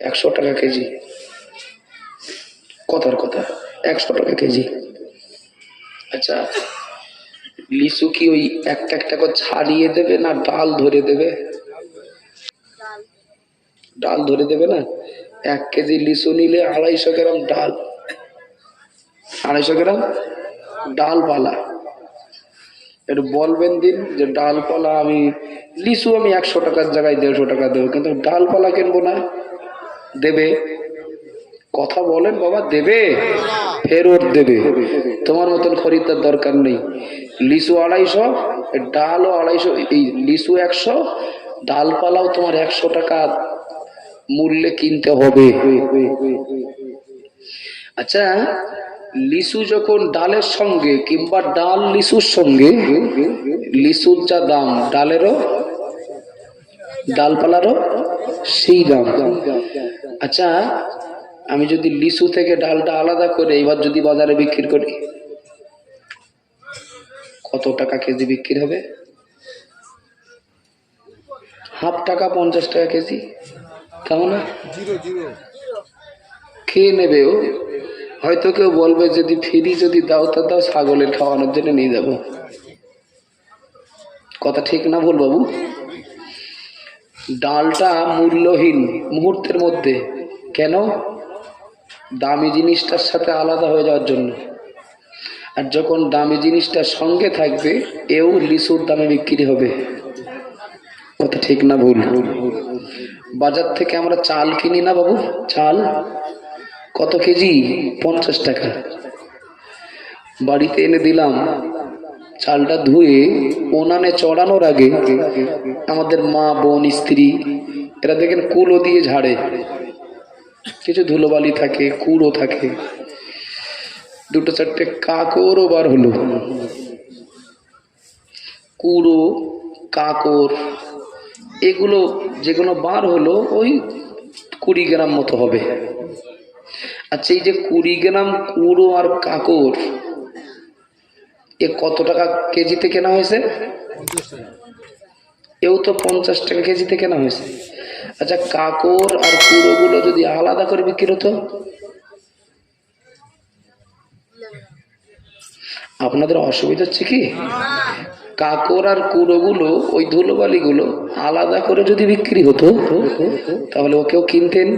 একশো টাকা কেজি। কথার কথা একশো টাকা কেজি। আচ্ছা লিচু কি ওই একটা একটা করে ছাড়িয়ে দেবে না ডাল ধরে দেবে? ডাল। ধরে দেবে না? এক কেজি লিচু নিলে আড়াইশো গ্রাম ডাল। আড়াইশো গ্রাম ডালপালা। একটু বলবেন দিন যে ডালপালা আমি লিচু আমি একশো টাকার জায়গায় দেড়শো টাকা দেবো কিন্তু ডালপালা কিনবো না। দেবে। কথা বলেন বাবা, দেবে। ফেরত দেবে। তোমার মতন খরিদ্দার দরকার নেই। লিচু আড়াইশো, ডালও আড়াইশো, এই লিচু একশো, ডালপালাও তোমার একশো টাকা মূল্যে কিনতে হবে। আচ্ছা লিচু যখন ডালের সঙ্গে কিংবা ডাল লিচুর সঙ্গে, লিচুর যা দাম, ডালেরও ডালপালারও সেই দাম আচ্ছা আমি যদি লিচু থেকে ডালটা আলাদা করে এবার যদি বাজারে বিক্রি করি কত টাকা কেজি বিক্রি হবে? হাফ টাকা পঞ্চাশ টাকা কেজি তাও না? খেয়ে নেবে ও? হয়তো কেউ বলবে যদি ফ্রি যদি দাও তা দাও ছাগলের খাওয়ানোর জন্য নিয়ে যাব। কথা ঠিক না ভুল বাবু? ডালটা মূল্যহীন মুহূর্তের মধ্যে। কেন? দামি জিনিসটার সাথে আলাদা হয়ে যাওয়ার জন্য। আর যখন দামি জিনিসটার সঙ্গে থাকবে, এও লিচুর দামে বিক্রি হবে। কথা ঠিক না ভুল? বাজার থেকে আমরা চাল কিনি না বাবু? চাল? কত কেজি? পঞ্চাশ টাকা। বাড়িতে এনে দিলাম চালটা ধুয়ে ওনানে চড়ানোর আগে আমাদের মা, বোন, স্ত্রী, এরা দেখেন কুলো দিয়ে ঝাড়ে। কিছু ধুলোবালি থাকে, কুড়ো থাকে। দুটো চারটে কাকরও বার হলো। কুড়ো, কাকর, এগুলো যেগুলো বার হলো, ওই কুড়ি গ্রাম মতো হবে। আচ্ছা এই যে কুড়ি গ্রাম কুড়ো আর কাকর এ কত টাকা কেজিতে কেনা হয়েছে? এও তো পঞ্চাশ টাকা কেজিতে কেনা হয়েছে। আচ্ছা কাকর আর কুড়োগুলো যদি আলাদা করে বিক্রি হতো? আপনাদের অসুবিধা হচ্ছে কি? কাকর আর কুড়োগুলো, ওই ধুলোবালিগুলো আলাদা করে যদি বিক্রি হতো, তাহলে ওকেও কিনতেন?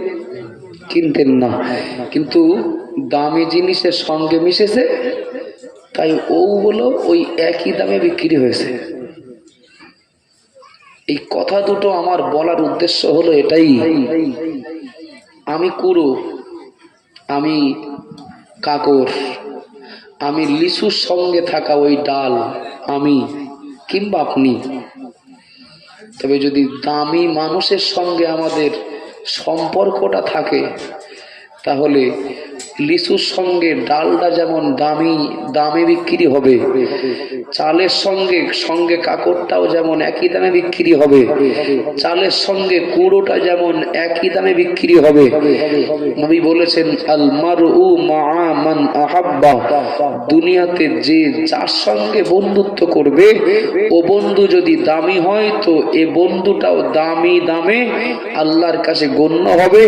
কিনতেন না। কিন্তু দামি জিনিসের সঙ্গে মিশেছে তাই ওগুলো ওই একই দামে বিক্রি হয়েছে। এই কথা দুটো আমার বলার উদ্দেশ্য হলো এটাই। আমি কুরু, আমি কাকর, আমি লিচুর সঙ্গে থাকা ওই ডাল, আমি কিংবা আপনি। তবে যদি দামি মানুষের সঙ্গে আমাদের সম্পর্কটা থাকে, তাহলে লিচুর সঙ্গে ডালটা যেমন দামি, দামে বিক্রি হবে, চালের সঙ্গে সঙ্গে কাকড়টাও যেমন একই দামে বিক্রি হবে, চালের সঙ্গে কুড়োটা যেমন একই দামে বিক্রি হবে। নবী বলেছেন মান আহাব্বা। দুনিয়াতে যে যার সঙ্গে বন্ধুত্ব করবে, ও বন্ধু যদি দামি হয়, তো এ বন্ধুটাও দামি দামে আল্লাহর কাছে গণ্য হবে।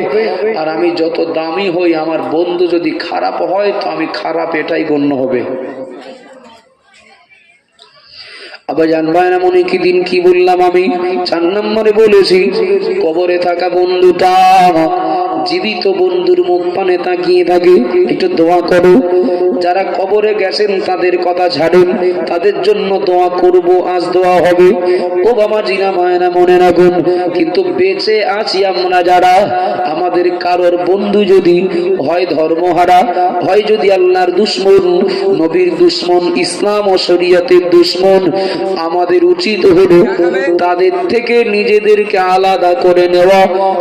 আর আমি যত দামি হই, আমার বন্ধু যদি খারাপ হয় তো আমি খারাপ এটাই গণ্য হবে। আবার জানবায় না মনে কি দিন কি বললাম আমি? চার নম্বরে বলেছি, কবরে থাকা বন্ধুটা জীবিত বন্ধুর মুখ পানে তাকিয়ে থাকে, একটু দোয়া করো। যারা কবরে গেছেন, তাদের কথা ছাড়েন, তাদের জন্য দোয়া করব, আজ দোয়া হবে। ও বাবা জিনা মায়না মনে রাখুন, কিন্তু বেঁচে আছি আমরা যারা, আমাদের কারোর বন্ধু যদি হয় ধর্মহারা, হয় যদি আল্লাহর দুশ্মন, নবীর দুশ্মন, ইসলাম ও শরীয়তের দুশ্মন আমাদের উচিত হলো তাদের থেকে নিজেদেরকে আলাদা করে নেওয়া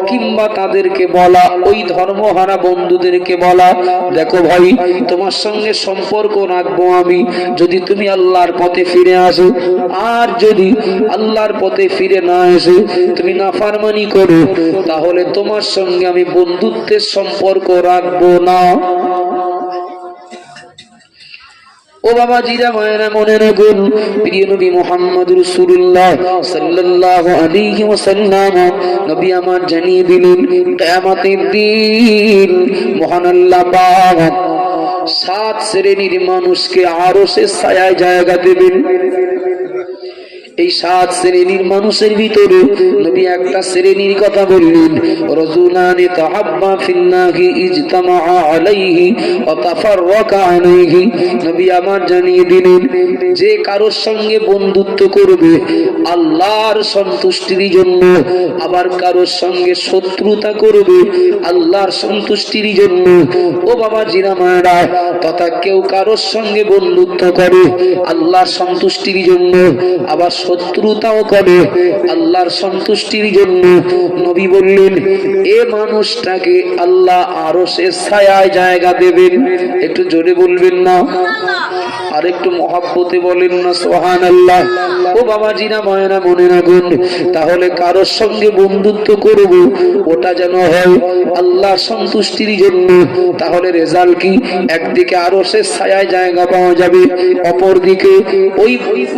কিংবা তাদেরকে বলা, ওই ধর্মহারা বন্ধুদেরকে বলা, দেখো ভাই, তোমার সঙ্গে সম্পর্ক রাখব আমি। যদি তুমি আল্লাহর পথে ফিরে আসো, আর যদি আল্লাহর পথে ফিরে না এসে, তুমি নাফারমানি করো, তাহলে তোমার সঙ্গে আমি বন্ধুত্বের সম্পর্ক রাখব না। ও বাবা জিরা মায়েরা মনে রাখুন, প্রিয় নবী মোহাম্মদ রসুল্লাহ সাল্লাহ আলী ওসাল্লাম নবী আমার জানিয়ে দিলেন, কিয়ামতের দিন মহান আল্লাহ পাক সাত শ্রেণির মানুষকে আরও সে ছায়ায় জায়গা দেবেন। এই সাত শ্রেণির মানুষের ভিতরে নবী একটা শ্রেণির কথা বললেন, রজুলানি তাহাব্বা ফিল্লাহি ইজতামা আলাইহি ওয়া তাফাররাকা আলাইহি। নবী আমার জানিয়ে দিলেন, যে কারোর সঙ্গে বন্ধুত্ব করবে আল্লাহর সন্তুষ্টির জন্য, আবার কারোর সঙ্গে শত্রুতা করবে আল্লাহর সন্তুষ্টির জন্য। ও বাবা জিরা মায়েরা, তথা কেউ কারোর সঙ্গে বন্ধুত্ব করে আল্লাহর সন্তুষ্টির জন্য, আবার শত্রুতাও করে আল্লাহর সন্তুষ্টির জন্য নবী বললেন, এ মানুষটাকে আল্লাহ আরও সে ছায়ায় জায়গা দেবেন। একটু জোরে বলবেন না? আর একটু মহাব্বতে বলেন না সোহান আল্লাহ ও বাবা জিনা ময়না মনে রাখুন, তাহলে কারোর সঙ্গে বন্ধুত্ব করব, ওটা যেন হয় আল্লাহর সন্তুষ্টির জন্য। তাহলে রেজাল্ট কি? একদিকে আরও সে ছায়ায় জায়গা পাওয়া যাবে, অপরদিকে ওই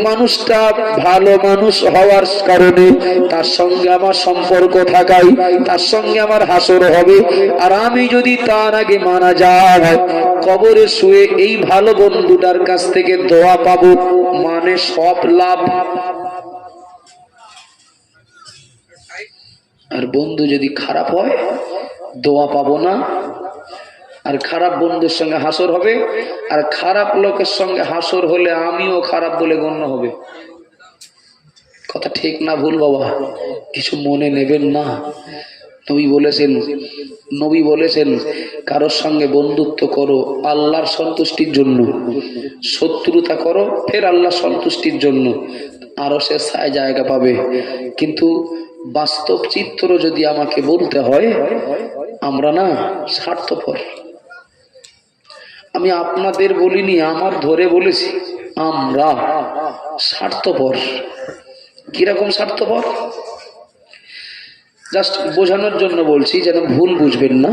মানুষটা ভালো মানুষ হওয়ার কারণে তার সঙ্গে আমার সম্পর্ক থাকাই তার সঙ্গে আমার হাসর হবে। আর আমি যদি তার আগে মারা যায় কবরে শুয়ে এই ভালো বন্ধুটার কাছ থেকে দোয়া পাবো মানে সব লাভ। আর বন্ধু যদি খারাপ হয়, দোয়া পাবো না। আর খারাপ বন্ধুর সঙ্গে হাসর হবে, আর খারাপ লোকের সঙ্গে হাসর হলে আমিও খারাপ বলে গণ্য হবে। কথা ঠিক না ভুল বাবা, কিছু মনে নেবেন না। নবী বলেছেন নবী বলেছেন, কারোর সঙ্গে বন্ধুত্ব করো আল্লাহর সন্তুষ্টির জন্য। শত্রুতা করো, ফের আল্লাহ সন্তুষ্টির জন্য। আরও সে ছায় জায়গা পাবে। কিন্তু বাস্তব চিত্র যদি আমাকে বলতে হয়, আমরা না স্বার্থপর। আমি আপনাদের বলিনি, আমার ধরে বলেছি, আমরা স্বার্থপর। কীরকম স্বার্থপর? জাস্ট বোঝানোর জন্য বলছি যেন ভুল বুঝবেন না।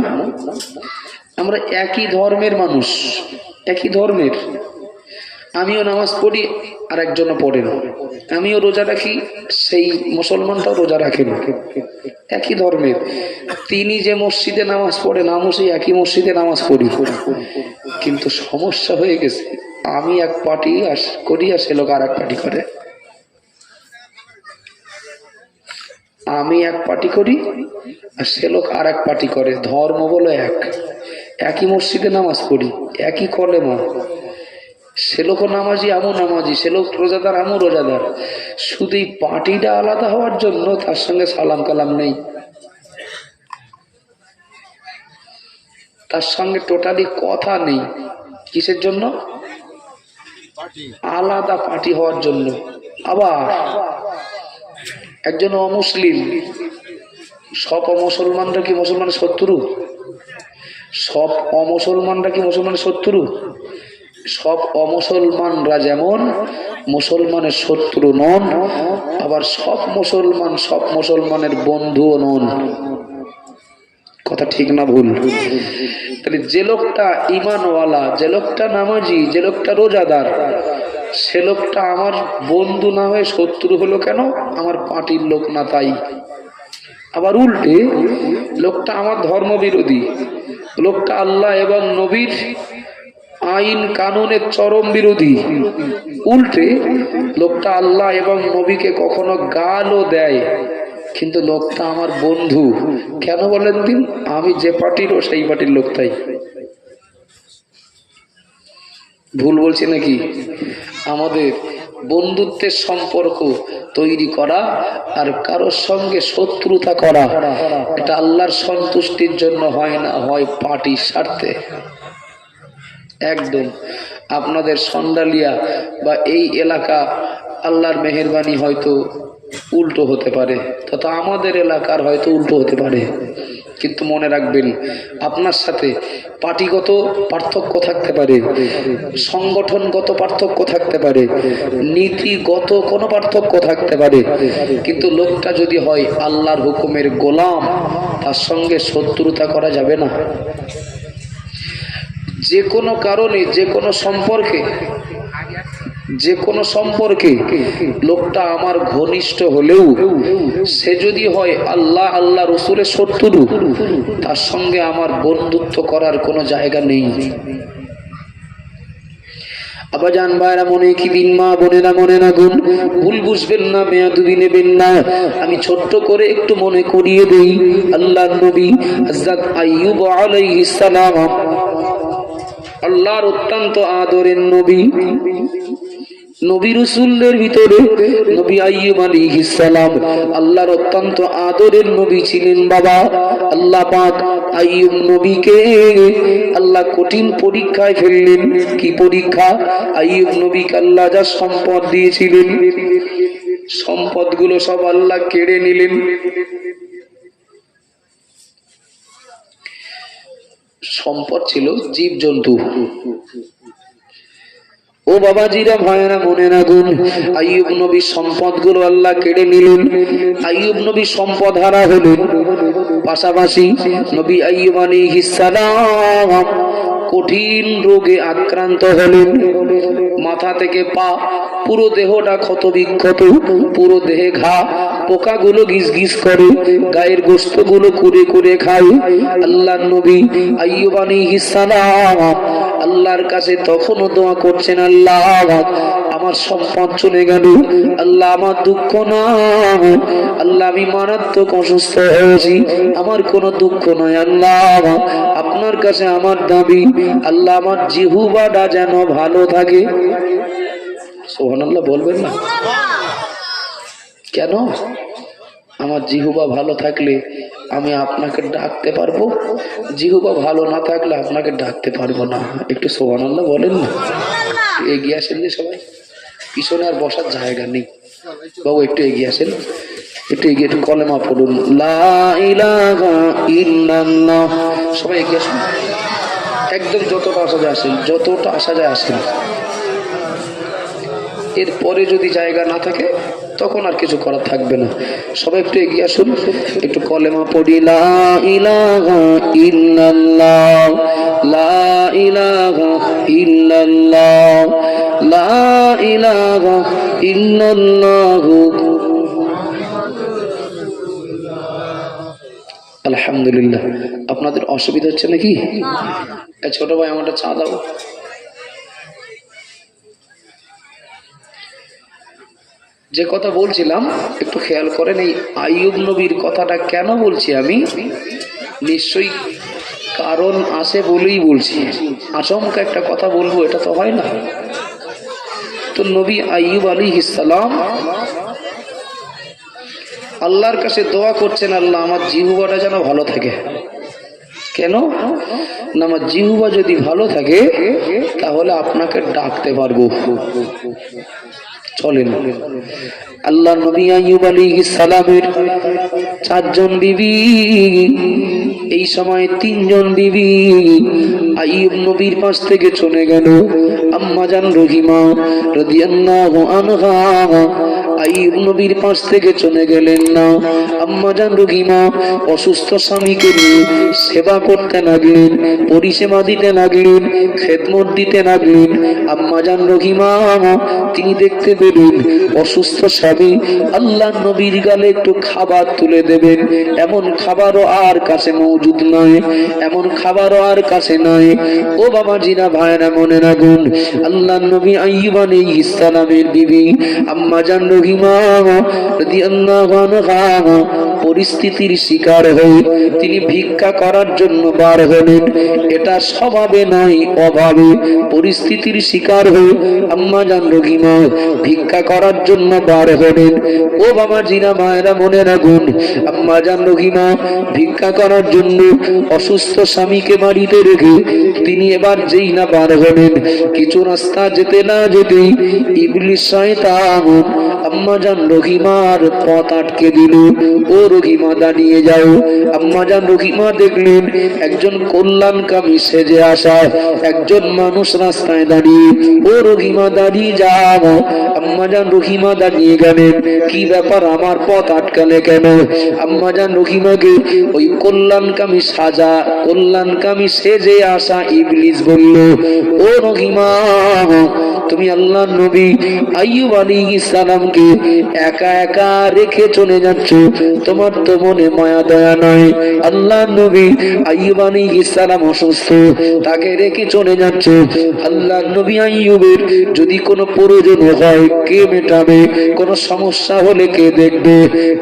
আমরা একই ধর্মের মানুষ, একই ধর্মের। আমিও নামাজ পড়ি আর একজনও পড়ে না। আমিও রোজা রাখি, সেই মুসলমানটাও রোজা রাখে রাখেন একই ধর্মের। তিনি যে মসজিদে নামাজ পড়েন আমিও সেই একই মসজিদে নামাজ পড়ি। কিন্তু সমস্যা হয়ে গেছে। আমি এক পার্টি আর করি আর সে লোক আর এক পার্টি করে। আমি এক পার্টি করি আর সে লোক আর এক পার্টি করে। ধর্ম বলো এক। একই মসজিদে নামাজ পড়ি একই কলেমা। সে লোক নামাজি আমও নামাজি। সে লোক রোজাদার আমও রোজাদার। শুধু এই পার্টিটা আলাদা হওয়ার জন্য তার সঙ্গে সালাম কালাম নেই। তার সঙ্গে টোটালি কথা নেই। কিসের জন্য? আলাদা পার্টি হওয়ার জন্য। আবার একজন অমুসলিম, সব অমুসলমানরা কি মুসলমানের শত্রু? সব অমুসলমানরা কি মুসলমানের শত্রু? সব অমুসলমানরা যেমন মুসলমানের শত্রু নন, আবার সব মুসলমান সব মুসলমানের বন্ধুও নন। কথা ঠিক না ভুল? তাহলে যে লোকটা ইমানওয়ালা যে লোকটা নামাজি, যে লোকটা রোজাদার সে লোকটা আমার বন্ধু না হয়ে শত্রু হলো কেন? আমার পার্টির লোক না তাই। আবার উল্টে, লোকটা আমার ধর্ম বিরোধী লোকটা আল্লাহ এবং নবীর আইন কানুনের চরম বিরোধী। উল্টে, লোকটা আল্লাহ এবং নবীকে কখনো গালও দেয়। কিন্তু লোকটা আমার বন্ধু। কেন বলেন দিন? আমি যে পার্টির ও সেই পার্টির লোক তাই। ভুল বলছি নাকি? আমাদের বন্ধুত্বের সম্পর্ক তৈরি করা আর কারোর সঙ্গে শত্রুতা করা, এটা আল্লাহর সন্তুষ্টির জন্য হয় না, হয় পার্টির স্বার্থে। একদম। আপনাদের সন্ডালিয়া বা এই এলাকা আল্লাহর মেহরবানি হয়তো উল্টো হতে পারে, তথা আমাদের এলাকার হয়তো উল্টো হতে পারে। কিন্তু মনে রাখবেন, আপনার সাথে পার্টিগত পার্থক্য থাকতে পারে, সংগঠনগত পার্থক্য থাকতে পারে, নীতিগত কোনো পার্থক্য থাকতে পারে, কিন্তু লোকটা যদি হয় আল্লাহর হুকুমের গোলাম, তার সঙ্গে শত্রুতা করা যাবে না। যে কোনো কারণে, যে কোনো সম্পর্কে যে কোনো সম্পর্কে লোকটা আমার ঘনিষ্ঠ হলেও সে যদি হয় আল্লাহ আল্লাহ রসুলের শত্রু, তার সঙ্গে আমার বন্ধুত্ব করার কোনো জায়গা নেই। আবাজান ভাইরা, মনে কি দিন মা, বোনেরা মনে না গুণ? ভুল বুঝবেন না, মেয়াদুবি নেবেন না। আমি ছোট্ট করে একটু মনে করিয়ে দেই, আল্লাহ নবী হযরত আইয়ুব আলাইহিস সালাম, আল্লাহর অত্যন্ত আদরের নবী নবী রসুল্লের ভিতরে নবী আইয়ুব আলাইহিস সালাম, আল্লাহর অত্যন্ত আদরের নবী ছিলেন বাবা। আল্লাহ পাক আইয়ুব নবীকে আল্লাহ কঠিন পরীক্ষায় ফেললেন। কি পরীক্ষা? আইয়ুব নবীকে আল্লাহ যা সম্পদ দিয়েছিলেন, সম্পদগুলো সব আল্লাহ কেড়ে নিলেন। সম্পদ ছিল জীব জন্তু ও বাবাজিরা ভয়না মনে না গুন আইয়ুব নবী সম্পদগুলো আল্লাহ কেড়ে নিলেন। আইয়ুব নবী সম্পদ হারা হলেন। পাশাপাশি নবী আইয়ুব আলী কঠিন রোগে আক্রান্ত হলেন। মাথা থেকে পা, পুরো দেহটা ক্ষত বিক্ষত পুরো দেহে ঘা, পোকাগুলো গিজ গিজ করে, গায়ের গোস্তগুলো কুড়ে কুড়ে খায়। আল্লাহ নবী আইয়ুব আলাইহিস আল্লাহর কাছে তখনও দোয়া করছেন, আল্লাহ, আমার সম্পদ চলে গেল। আল্লাহ, আমার দুঃখ না আল্লাহ, আমি মারাত্মক অসুস্থ হয়েছি। আমার কোনো দুঃখ নয় আল্লাহ, আপনার কাছে আমার দাবি আল্লাহ আমার জিহুবাটা যেন ভালো থাকে। সোহান আল্লাহ বলবেন না? কেন? আমার জিহুবা ভালো থাকলে আমি আপনাকে ডাকতে পারব? জিহুবা ভালো না থাকলে আপনাকে ডাকতে পারব না। একটু সোহান আল্লাহ বলেন না। এগিয়ে আসেন যে সবাই। পিছনে আর বসার জায়গা নেই। বাবু, একটু এগিয়ে আসেন। একটু এগিয়ে একটু কলেমা পড়ুন। লা সবাই এগিয়ে আসুন। একদম যতটা আসা যায় আসেন, যতটা আসা যায় আসেন। এরপরে যদি জায়গা না থাকে, তখন আর কিছু করার থাকবে না। সবাই একটু এগিয়ে আসুন, একটু কলেমা পড়ি, লা ইলাহা ইল্লাল্লাহ, লা ইলাহা ইল্লাল্লাহ, লা ইলাহা ইল্লাল্লাহ আলহামদুলিল্লাহ। আপনাদের অসুবিধা হচ্ছে নাকি? ছোট ভাই আমারটা চা দাও। যে কথা বলছিলাম একটু খেয়াল করেন এই আইয়ুব নবীর কথাটা কেন বলছি আমি? নিশ্চয়ই কারণ আছে বলেই বলছি। আচমকা একটা কথা বলব এটা তো হয় না। তো নবী আইয়ুব আলী ইসালাম আল্লাহর কাছে দোয়া করছেন আল্লাহ আমার জিহুবাটা যেন ভালো থাকে। কেন? না, আমার জিহুবা যদি ভালো থাকে, তাহলে আপনাকে ডাকতে পারব। চলেন। আল্লাহ নবী আইয়ুব আলাইহিস সালামের চারজন বিবি, এই সময় তিনজন বিবি আইব নবীর পাশ থেকে চলে গেল। আম্মা জান রহিমা রাদিয়াল্লাহু আনহা। আইর নবীর পাশ থেকে চলে গেলেন না। আম্মাজান রহিমা অসুস্থ স্বামীকে নিয়ে সেবা করতে লাগলেন, পরিষেবা দিতে লাগলেন, খেদমত দিতে লাগলেন। আম্মাজান রহিমা তিনি দেখতে পেলেন অসুস্থ স্বামী, আল্লাহ নবীর গালে একটু খাবার তুলে দেবেন। এমন খাবারও আর কাছে মজুদ নয়, এমন খাবারও আর কাছে নয়। ও বাবা জিনা ভাইরা মনে রাখুন, আল্লাহ নবী আইয়ুব আলাইহিস সালামের বিবি আম্মা জান রহিমা আনহা পরিস্থিতির শিকার হয়ে তিনি ভিক্ষা করার জন্য বার হলেন। এটা স্বভাবে নাই অভাবে পরিস্থিতির শিকার হয়ে আম্মা জান রহিমা ভিক্ষা করার জন্য বার হবেন। ও বাবা, জিনা, মায়েরা, মনে রাখুন, আম্মা জান ভিক্ষা করার জন্য অসুস্থ স্বামীকে বাড়িতে রেখে তিনি এবার যেই না বার হবেন। কিছু রাস্তা যেতে না যেতেই ইবলিশ শয়তান আম্মা জান রহিমার পথ আটকে দিল, ও রহিমা দাঁড়িয়ে যাও। আম্মাজান রহিমা দেখলেন, একজন কল্যাণকামী সেজে আসা, একজন মানুষ রাস্তায় দাঁড়িয়ে। ও রহিমা দাঁড়িয়ে যাও। আম্মাজান রহিমা দাঁড়িয়ে গেলেন, কি ব্যাপার, আমার পথ আটকালে কেন? আম্মাজান রহিমাকে ওই কল্যাণকামী সাজা, কল্যাণকামী সেজে আসা ইবলিস বলল, ও রহিমা তুমি আল্লাহ নবী আইয়ুব আলী ইসলামকে একা একা রেখে চলে যাচ্ছ। তোমার তো মনে মায়া, দয়া নয় আল্লাহ নবী আইয়ুব আলী ইসলাম অসুস্থ, তাকে রেখে চলে যাচ্ছ। আল্লাহ নবী আইয়ুবের যদি কোনো প্রয়োজন হয়, কে মেটাবে? কোনো সমস্যা হলে কে দেখবে?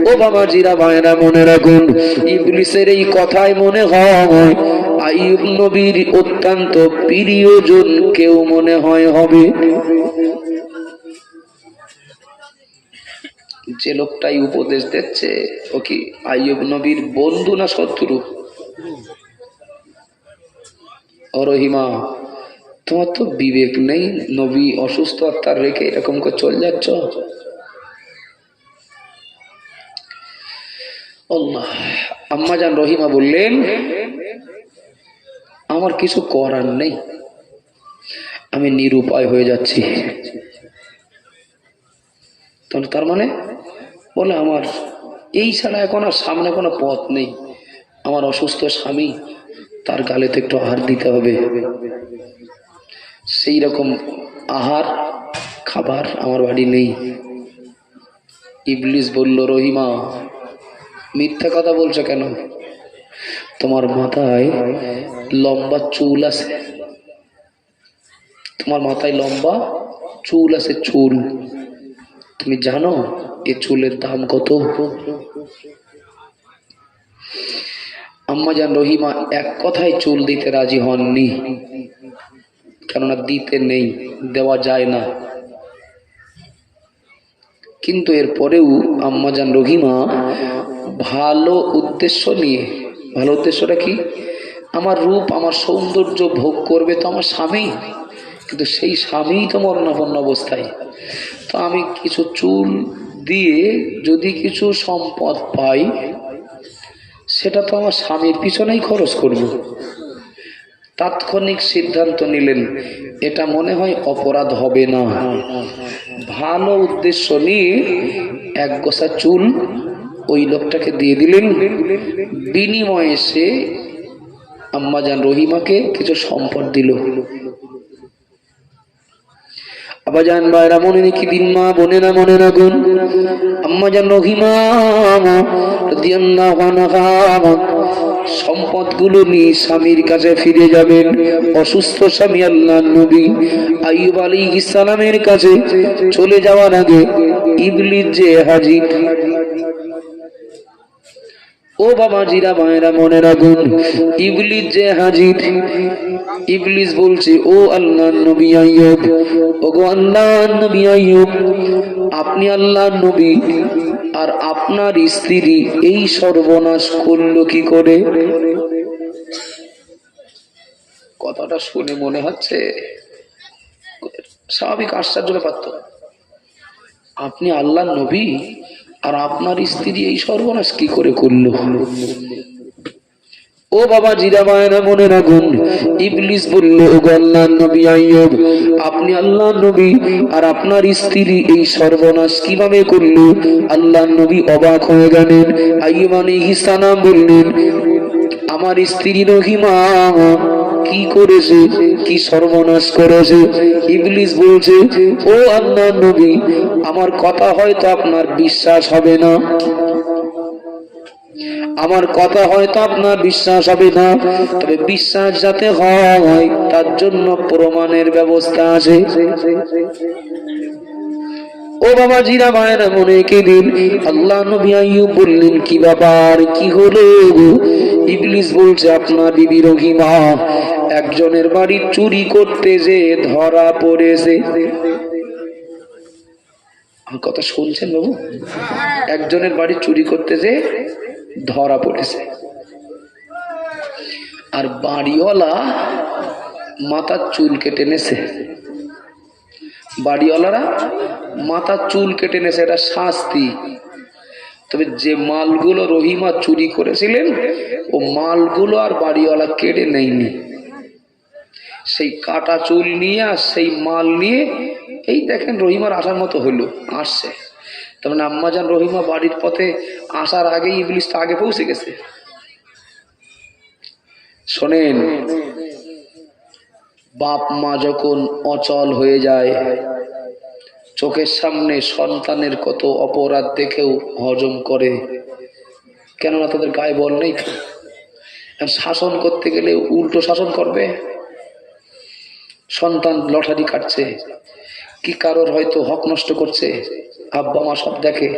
ও বাবা জিরা ভাইরা মনে রাখুন, ইবলিসের এই কথাই মনে হয় আইয়ুব নবীর অত্যন্ত প্রিয়জন কেউ মনে হয় হবে? যে লোকটাই উপদেশ দিচ্ছে, ও কি আইয়ুব নবীর বন্ধু না শত্রু? অরহিমা, তোমার তো বিবেক নেই, নবী অসুস্থ আর তার রেখে এরকম করে চল যাচ্ছ? আম্মা জান রহিমা বললেন আমার কিছু করার নেই। আমি নিরুপায় হয়ে যাচ্ছি। তাহলে তার মানে? বলে আমার, এই ছাড়া এখন আর সামনে কোনো পথ নেই। আমার অসুস্থ স্বামী, তার গালে তো একটু আহার দিতে হবে। সেই রকম আহার, খাবার আমার বাড়ি নেই। ইবলিস বলল, রহিমা, মিথ্যা কথা বলছো কেন? তোমার মাথায় লম্বা চুল আছে। তোমার মাথায় লম্বা চুল আছে, চুল। তুমি জানো এ চুলের দাম কত? আম্মা জান রহিমা, এক কথায় চুল দিতে রাজি হননি। কেননা দিতে নেই, দেওয়া যায় না। কিন্তু এর পরেও আম্মাজান রহিমা ভালো উদ্দেশ্য নিয়ে, ভালো উদ্দেশ্যটা কি? আমার রূপ, আমার সৌন্দর্য ভোগ করবে তো আমার স্বামী। কিন্তু সেই স্বামীই তো মরণাপন্ন অবস্থায়। তো আমি কিছু চুল দিয়ে যদি কিছু সম্পদ পাই, সেটা তো আমার স্বামীর পিছনেই খরচ করব। তাৎক্ষণিক সিদ্ধান্ত নিলেন, এটা মনে হয় অপরাধ হবে না। ভালো উদ্দেশ্য নিয়ে এক গোছা চুল ওই লোকটাকে দিয়ে দিলেন। বিনিময়ে সে আম্মাজান রহিমাকে কিছু সম্পদ দিল। নিয়ে স্বামীর কাছে ফিরে যাবেন। অসুস্থ স্বামী আল্লাহ নবী আইয়ুব আলী ইসলামের কাছে চলে যাওয়ার আগে ইবলিস যে হাজির। ও বাবা জিরা মায়েরা মনে রাখুন, ইবলিস যে হাজির, ইবলিস বলছে, ও আল্লাহ নবী আইয়ুব ও গো আল্লাহ নবী আইয়ুব, আপনি আল্লাহ নবী আর আপনার স্ত্রী এই সর্বনাশ করল কি করে? কথাটা শুনে মনে হচ্ছে, স্বাভাবিক আশ্চর্য ব্যাপার তো। আপনি আল্লাহ নবী আর আপনার স্ত্রী এই সর্বনাশ কি করে করল? ও বাবা জিরা মনে রাখুন। ইবলিস ও নবী আইয়ুব, আপনি আল্লাহ নবী আর আপনার স্ত্রী এই সর্বনাশ কীভাবে করল? আল্লাহ নবী অবাক হয়ে গেলেন। আইয়ুব সালাম বললেন, আমার স্ত্রী রহিমা কি করেছে? কি সর্বনাশ করেছে? ইবলিস বলছে, ও আল্লাহ নবী, আমার কথা হয়তো আপনার বিশ্বাস হবে না। আমার কথা হয়তো আপনার বিশ্বাস হবে না। তবে বিশ্বাস যাতে হয়, তার জন্য প্রমাণের ব্যবস্থা আছে। ও বাবা জিরা মায়েরা, মনে দিন আল্লাহ নবী বললেন, কি ব্যাপার? কি হলো ইবলিস বলছে, আপনার বিবি রহিমা, একজনের বাড়ি চুরি করতে যে ধরা পড়েছে। আমার কথা শুনছেন বাবু? একজনের বাড়ি চুরি করতে যে ধরা পড়েছে। আর বাড়িওয়ালা মাথার চুল কেটে নেছে। বাড়িওয়ালারা মাথার চুল কেটে নেছে এটা শাস্তি। তবে যে মালগুলো রহিমা চুরি করেছিলেন, ও মালগুলো আর বাড়িওয়ালা কেটে নেয়নি। সেই কাটা চুল নিয়ে আর সেই মাল নিয়ে, এই দেখেন রহিমার আসার মতো হলো আসছে। তার মানে আম্মাজান রহিমা বাড়ির পথে আসার আগেই ইবলিস আগে পৌঁছে গেছে। শোনেন বাপ মা যখন অচল হয়ে যায়, চোখের সামনে সন্তানের কত অপরাধ দেখেও হজম করে। কেননা তাদের গায়ে বল নেই শাসন করতে গেলে উল্টো শাসন করবে? সন্তান লটারি কাটছে, কি কারোর হয়তো হক নষ্ট করছে? আব্বা মা সব দেখে,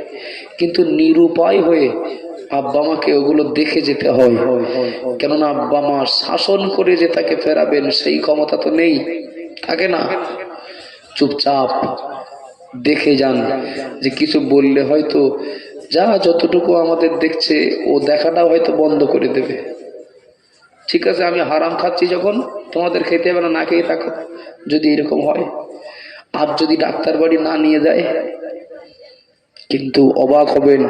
কিন্তু নিরুপায় হয়ে আব্বা মাকে ওগুলো দেখে যেতে হয়। কেননা আব্বা মা শাসন করে যে তাকে ফেরাবেন, সেই ক্ষমতা তো নেই। থাকে না? চুপচাপ দেখে যান যে কিছু বললে হয়তো যা যতটুকু আমাদের দেখছে, ও দেখাটা হয়তো বন্ধ করে দেবে। ঠিক আছে, আমি হারাম খাচ্ছি যখন, তোমাদের খেতে হবে না না খেয়ে থাকো। যদি এরকম হয়, আর যদি ডাক্তার বাড়ি না নিয়ে যায় কিন্তু অবাক হবেন।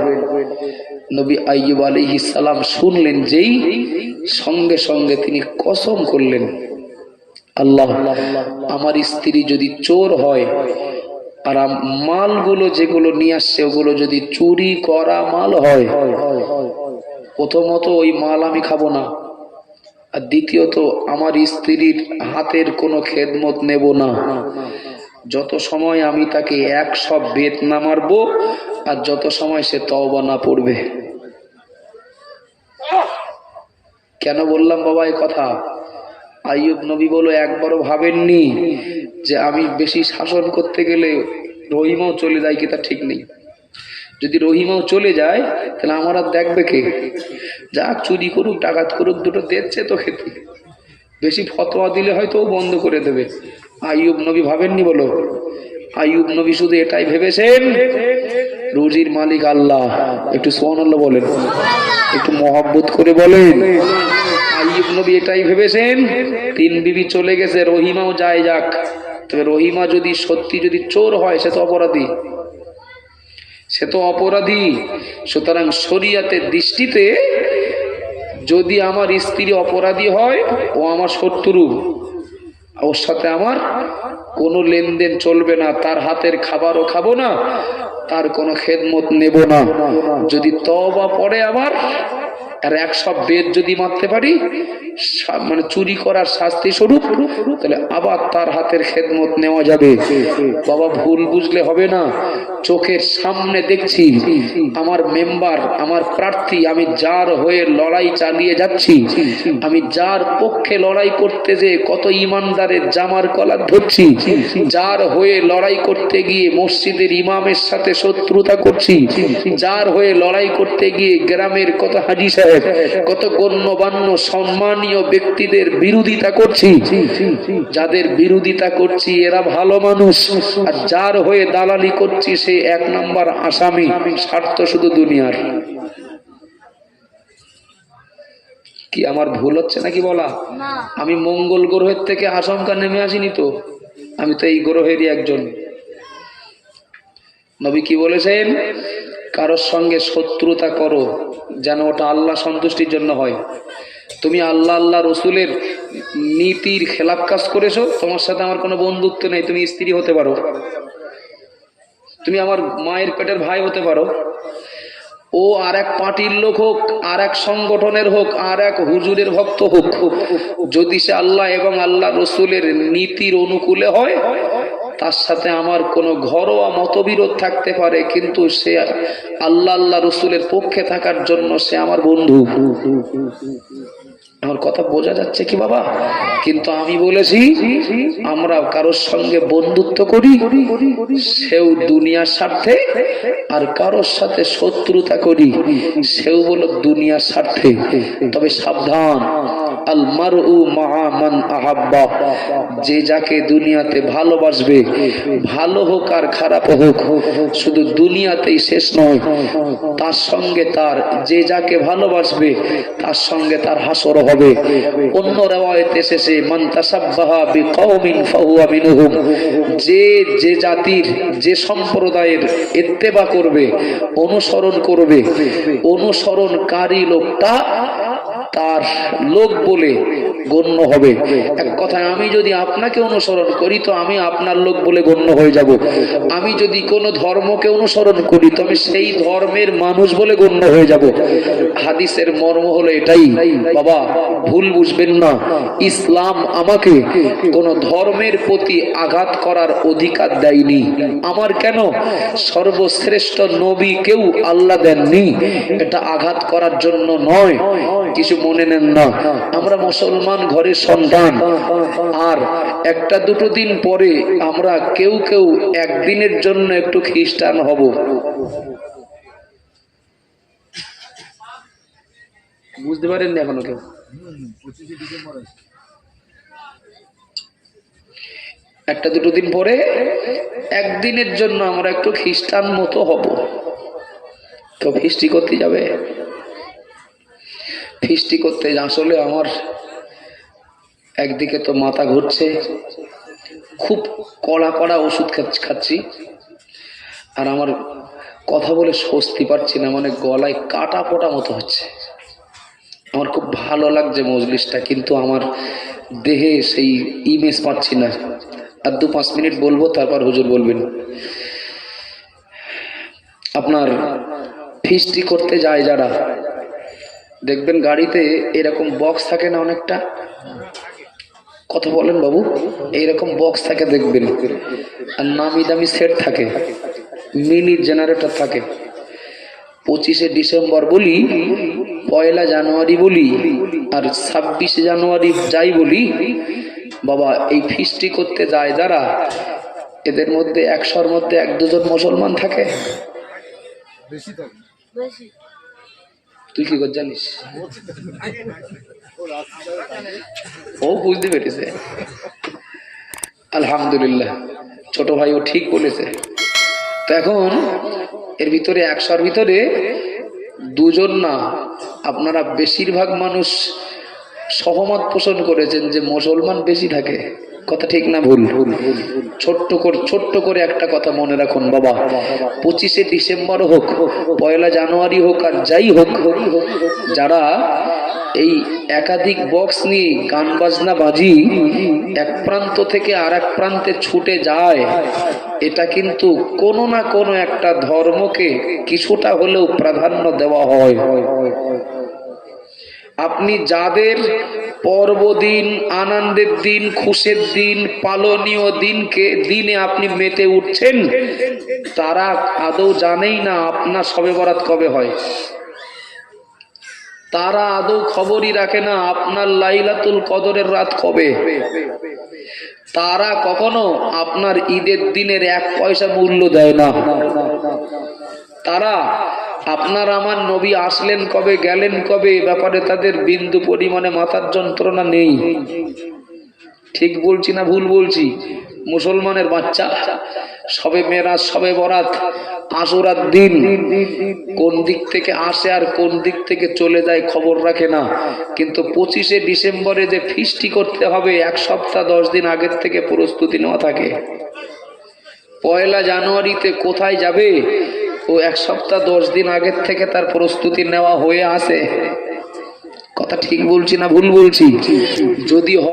নবী আইয়ুব আলাইহিস সালাম শুনলেন যেই, সঙ্গে সঙ্গে তিনি কসম করলেন, আল্লাহ, আমার স্ত্রী যদি চোর হয় আর মালগুলো যেগুলো নিয়ে আসছে ওগুলো যদি চুরি করা মাল হয়, প্রথমত ওই মাল আমি খাব না। আর দ্বিতীয়ত, আমার স্ত্রীর হাতের কোনো খেদমত নেব না। যত সময় আমি তাকে একশো বেত না মারবো, আর যত সময় সে তওবা না পড়বে। কেন বললাম বাবা এই কথা? আইয়ুব নবী বলো, একবারও ভাবেননি যে আমি বেশি শাসন করতে গেলে রহিমাও চলে যায় কি তা ঠিক নেই। যদি রহিমাও চলে যায়, তাহলে আমার আর দেখবে কে? যা চুরি করুক, ডাকাত করুক, দুটো দিচ্ছে তো খেতে। বেশি ফতোয়া দিলে হয়তো বন্ধ করে দেবে। আইয়ুব নবী ভাবেননি বলো? আইয়ুব নবী শুধু এটাই ভেবেছেন? রুজির মালিক আল্লাহ। একটু সোহান বলেন। একটু মহাব্বত করে বলেন। আইয়ুব নবী এটাই ভেবেছেন? তিন বিবি চলে গেছে, রহিমাও যায় যাক। তবে রহিমা যদি সত্যি যদি চোর হয়, সে তো অপরাধী। সে তো অপরাধী। সুতরাং শরিয়াতের দৃষ্টিতে যদি আমার স্ত্রী অপরাধী হয়, ও আমার শত্রু ওর সাথে আমার কোনো লেনদেন চলবে না, তার হাতের খাবারও খাব না, তার কোনো খেদমত নেব না। যদি তবা পড়ে আবার আর একশো বেদ যদি মারতে পারি মানে চুরি করার শাস্তি স্বরূপ, তাহলে আবার তার হাতের খেদমত নেওয়া যাবে। বাবা, ভুল বুঝলে হবে না। চোখের সামনে দেখছি, আমার মেম্বার, আমার প্রার্থী, আমি যার হয়ে লড়াই চালিয়ে যাচ্ছি, আমি যার পক্ষে লড়াই করতে যে কত ইমানদারের জামার কলার ধরছি, যার হয়ে লড়াই করতে গিয়ে মসজিদের ইমামের সাথে শত্রুতা করছি, যার হয়ে লড়াই করতে গিয়ে গ্রামের কত হাজি সাহেব কত গণ্যমান্য সম্মানীয় ব্যক্তিদের বিরোধিতা করছি। যাদের বিরোধিতা করছি এরা ভালো মানুষ। আর যার হয়ে দালালি করছি সে এক নম্বর আসামি। স্বার্থ শুধু দুনিয়ার। কি আমার ভুল হচ্ছে নাকি বলা? আমি মঙ্গল গ্রহের থেকে আশঙ্কা নেমে আসিনি তো? আমি তো এই গ্রহেরই একজন। নবী কি বলেছেন? কারোর সঙ্গে শত্রুতা করো, যেন ওটা আল্লাহ সন্তুষ্টির জন্য হয়। তুমি আল্লাহ আল্লাহ রসুলের নীতির খেলাপ কাজ করেছ, তোমার সাথে আমার কোনো বন্ধুত্ব নেই, তুমি স্ত্রী হতে পারো। তুমি আমার মায়ের পেটের ভাই হতে পারো। ও আর এক পার্টির লোক হোক, আর এক সংগঠনের হোক, আর এক হুজুরের ভক্ত হোক, যদি সে আল্লাহ এবং আল্লাহ রসুলের নীতির অনুকূলে হয় তার সাথে আমার কোনো ঘরোয়া মতবিরোধ থাকতে পারে, কিন্তু সে আল্লাহ আল্লাহ রসুলের পক্ষে থাকার জন্য সে আমার বন্ধু। আমার কথা বোঝা যাচ্ছে কি বাবা? কিন্তু আমি বলেছি, আমরা কারোর সঙ্গে বন্ধুত্ব করি, সেও দুনিয়ার স্বার্থে, আর কারোর সাথে শত্রুতা করি, সেও বলো দুনিয়ার স্বার্থে। তবে সাবধান যে যাকে দুনিয়াতে ভালোবাসবে, ভালো হোক আর খারাপ হোক, শুধু দুনিয়াতেই শেষ নয়, তার সঙ্গে তার যে যাকে ভালোবাসবে, তার সঙ্গে তার হাসর হবে। অন্য রেওয়ায়তে শেষে মান তাসাব্বাহা বিকওমিন ফাহুয়া যে যে জাতির, যে সম্প্রদায়ের ইত্তেবা করবে, অনুসরণ করবে, অনুসরণকারী লোকটা তার লোক বলে গণ্য হবে। এক কথায় আমি যদি আপনাকে অনুসরণ করি, তো আমি আপনার লোক বলে গণ্য হয়ে যাব। আমি যদি কোনো ধর্মকে অনুসরণ করি, তো আমি সেই ধর্মের মানুষ বলে গণ্য হয়ে যাব। হাদিসের মর্ম হলো এটাই, বাবা, ভুল বুঝবেন না। ইসলাম আমাকে কোন ধর্মের প্রতি আঘাত করার অধিকার দেয়নি। আমার কেন? সর্বশ্রেষ্ঠ নবী কেউ আল্লাহ দেননি। এটা আঘাত করার জন্য নয়। কিছু মনে নেন না। আমরা মুসলমান ঘরের সন্তান। আর একটা দুটো দিন পরে আমরা কেউ কেউ একদিনের জন্য একটু খ্রিস্টান হব। বুঝতে পারেন এখনও কেউ? একটা দুটো দিন পরে একদিনের জন্য আমরা একটু খ্রিস্টান মতো হব। তো ফিস্টি করতে যাবে? ফিস্টি করতে আসলে আমার একদিকে তো মাথা ঘুরছে, খুব কড়া কড়া ওষুধ খাচ্ছি- আর আমার কথা বলে স্বস্তি পাচ্ছি না মানে গলায় কাটা পোটা মতো হচ্ছে। আমার খুব ভালো লাগছে মজলিসটা, কিন্তু আমার দেহে সেই ইমেজ পাচ্ছি না। আর দু পাঁচ মিনিট বলব, তারপর হুজুর বলবেন। আপনার ফিস্টি করতে যায় যারা দেখবেন গাড়িতে এরকম বক্স থাকে না অনেকটা? কথা বলেন বাবু। এইরকম বক্স থাকে দেখবেন। আর নামি দামি সেট থাকে। মিনি জেনারেটর থাকে। পঁচিশে ডিসেম্বর বলি পয়লা জানুয়ারি বলি আর ছাব্বিশে জানুয়ারি যাই বলি বাবা এই ফিস্টি করতে যায় যারা এদের মধ্যে একশোর মধ্যে এক দুজন মুসলমান থাকে। তুই কি করে জানিস? ও বুঝতে পেরেছে। আলহামদুলিল্লাহ, ছোট ভাই ও ঠিক বলেছে। তো এখন এর ভিতরে একশোর ভিতরে দুজন না, আপনারা বেশিরভাগ মানুষ সহমত পোষণ করেছেন যে মুসলমান বেশি থাকে। কথা ঠিক না? ভুল। ছোট্ট করে ছোট্ট করে একটা কথা মনে রাখুন বাবা। পঁচিশে ডিসেম্বর হোক পয়লা জানুয়ারি হোক আর যাই হোক যারা এই একাধিক বক্স নিয়ে গান বাজনা বাজি এক প্রান্ত থেকে আর এক প্রান্তে ছুটে যায় এটা কিন্তু কোনো না কোনো একটা ধর্মকে কিছুটা হলেও প্রাধান্য দেওয়া হয়। আপনি যাদের পর্বদিন, আনন্দের দিন, খুশের দিন, পালনীয় দিনকে দিনে আপনি মেতে উঠছেন, তারা আদৌ জানেই না আপনার সবে বরাত কবে হয়। তারা আদৌ খবরই রাখে না আপনার লাইলাতুল কদরের রাত কবে। তারা কখনো আপনার ঈদের দিনের এক পয়সা মূল্য দেয় না। তারা আপনার আমার নবী আসলেন কবে, গেলেন কবে, এ ব্যাপারে তাদের বিন্দু পরিমাণে মাথার যন্ত্রণা নেই। ঠিক বলছি না ভুল বলছি? মুসলমানের বাচ্চা, সবে মেরাজ, সবে বরাত, আশুরার দিন, কোন দিক থেকে আসে আর কোন দিক থেকে চলে যায় খবর রাখে না। কিন্তু পঁচিশে ডিসেম্বরে যে ফিস্টি করতে হবে, এক সপ্তাহ দশ দিন আগের থেকে প্রস্তুতি নেওয়া থাকে। পয়লা জানুয়ারিতে কোথায় যাবে? ও এক সপ্তাহ দশ দিন আগের থেকে তার প্রস্তুতি নেওয়া হয়ে আছে। কথা ঠিক বলছি না ভুল বলছি? যদি